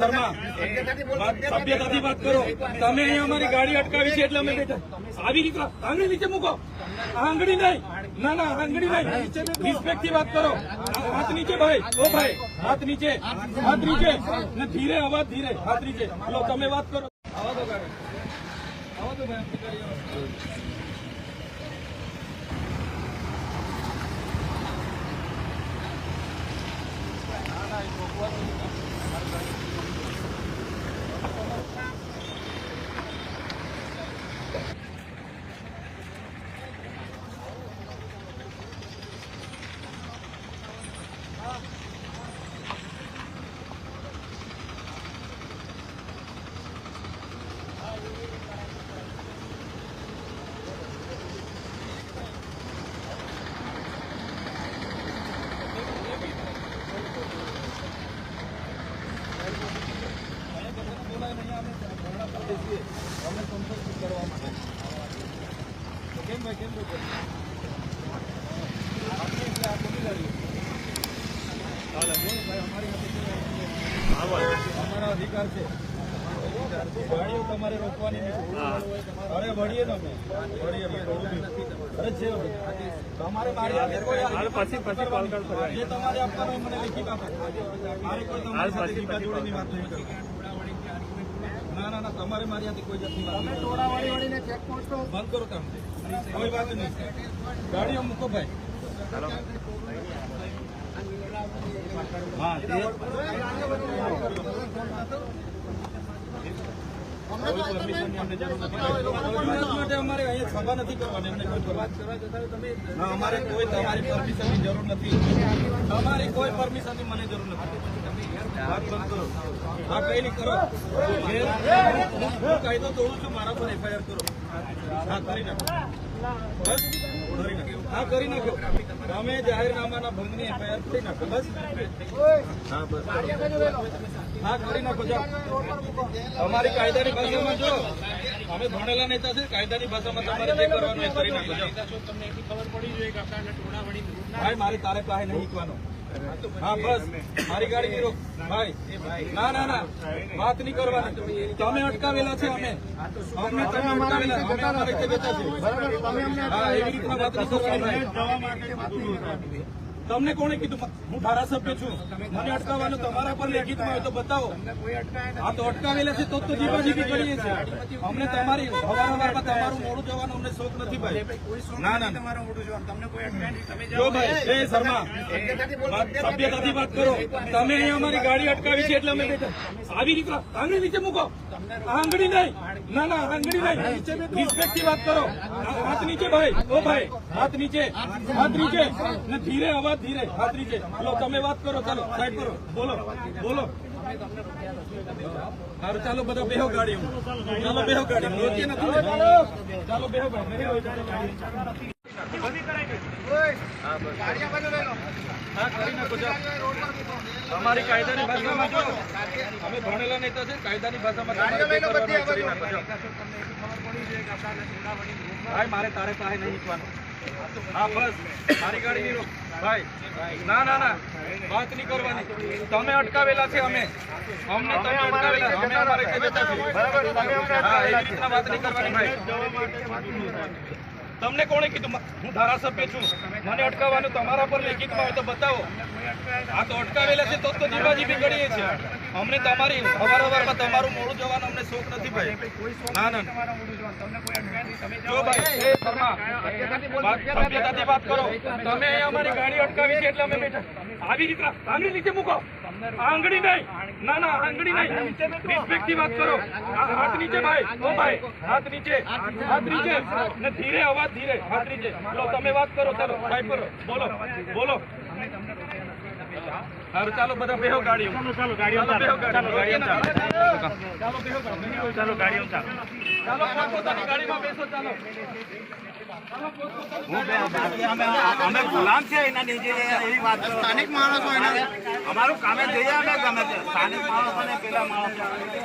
શર્મા સભ્યતાથી વાત કરો. તમે અહીંયા અમારી ગાડી અટકાવી છે એટલે અમે બેઠા. આવી રીતે આંગળી નીચે મૂકો. આંગળી નહીં. ના ના આંગળી નહીં. રિસ્પેક્ટથી વાત કરો. હાથ નીચે ભાઈ. ઓ ભાઈ હાથ નીચે. હાથ નીચે. ને ધીરે અવાજ ધીરે. હાથ નીચે. તમે વાત કરો. આવા દો ગાડી આવા દો ભાઈ આપણી ગાડી આવા. કેમ ભાઈ કેમ અમારી અમારા અધિકાર છે. ગાડીઓ તમારે રોકવાની. અરે વળીએ તમે વળીએ અરે છે તમારે મારી પછી પછી કોલ કરશો તમારે આપવાનું મને લેખિત આપો. મારે કોઈ તમારી સાથે વાત નહીં કરવી. ના તમારે મારી હાથે કોઈ જાતની વાત નહીં કરવી. બંધ કરો તમે કોઈ વાત નહીં ગાડીઓ મૂકો ભાઈ. હા તે કોઈ permission જરૂર નથી. અમારે અહીંયા સભા નથી કરવાની. અમને કોઈ permission. તમે અમારે કોઈ તમારી પરમિશનની જરૂર નથી. તમારી કોઈ પરમિશનની મને જરૂર નથી. વાત હા કઈ નહીં કરો હું- હું કાયદો તોડું છું મારા પર એફઆઈઆર કરો હા કરી નાખો બસ હા કરી નાખો. તમે જાહેરનામાના ભંગની એફઆઈઆર કરી નાખો બસ હા બસ હા કરી નાખો જાઓ અમારી કાયદાની ભાષામાં જો અમે ભણેલા નેતા છે કાયદાની ભાષામાં તમારે જે કરવાનું એ કરી નાખો જાઓ ભાઈ મારે તારે પાસે નહીં શીખવાનો હા બસ. મારી ગાડી રોક. ભાઈ. ના ના ના. વાત નહીં કરવાની. તમે અટકાવેલા છે અમે. અમને તમે અટકાવેલા. અમે અમારી રીતે બેઠા છીએ હા એવી રીતના વાત નથી કરવાની. તમને કોણે કીધું? હું ધારાસભ્ય છું. મને અટકાવવાનું તમારા પર લેખિતમાં હોય તો બતાવો. આ તો અટકાવેલા છે તો તો જીવાજીબી કરીએ છીએ. અમને તમારી તમારું મોડું જવાનું અમને શોખ નથી ભાઈ. ના ના ના. જો ભાઈ એ શર્મા. સભ્યતાથી વાત કરો. તમે અહીંયા અમારી ગાડી અટકાવી છે એટલે અમે બેઠા. આવી રીતે આંગળી નીચે મૂકો. આંગળી નહીં. ના ના આંગળી નહીં. રિસ્પેક્ટથી વાત કરો. હાથ નીચે ભાઈ. ઓ ભાઈ હાથ નીચે. હાથ નીચે. ને ધીરે અવાજ ધીરે, ખાતરી છે. હલો તમે વાત કરો, ચાલો સાઈડ કરો. બોલો બોલો. ચાલો, બધા બેહો ગાડી ચાલો, બેહો ગાડી ચાલો, બેહો ગાડી. અમારી કાયદાની ભાષામાં જો, અમે ભણેલા નેતા છે, કાયદાની ભાષામાં મારે તારે પાસે નહીં શીખવાનું હા, બસ, મારી ગાડી નહીં ભાઈ ના ના ના વાત નહીં કરવાની. તમે અટકાવેલા છે અમે. અમને તમે અટકાવેલા અમે અમારે રીતે તમે હા એવી રીતના વાત નહીં કરવાની. ભાઈ તમને કોણે કીધું? હું ધારાસભ્ય છું. મને અટકાવવાનું તમારા પર લેખિતમાં હોય તો બતાવો. આ તો અટકાવેલા છે તો તો જીવાજીબી બિગડીએ છીએ. અમને તમારી અવારનવારમાં તમારું મોડું જવાનું અમને શોખ નથી ભાઈ. ના ના જો ભાઈ એ શર્મા વાત- સભ્યતાથી વાત કરો. તમે અમારી ગાડી અટકાવી છે એટલે અમે બેઠા. આવી રીતે આંગળી નીચે મૂકો. આંગળી નહીં. ના ના આંગળી નહીં. રિસ્પેક્ટથી વાત કરો. હાથ નીચે ભાઈ. ઓ ભાઈ હાથ નીચે. હાથ નીચે. ને ધીરે અવાજ ધીરે. હાથ નીચે. લો તમે વાત કરો ચાલો ભાઈ કરો બોલો બોલો. સારું ચાલો બધા બેહો ગાડીઓ. ચાલો ગાડીઓ ચાલો ગાડીઓ. ચાલો ચાલો. ગાડીઓ. ચાલો ચાલો. ગાડીમાં બેસો ચાલો. અમે ગુલામ છે એના નીચે એવી વાત સ્થાનિક માણસો અમારું કામે જઈએ અમે ગમે તે. સ્થાનિક માણસો ને પેલા માણસો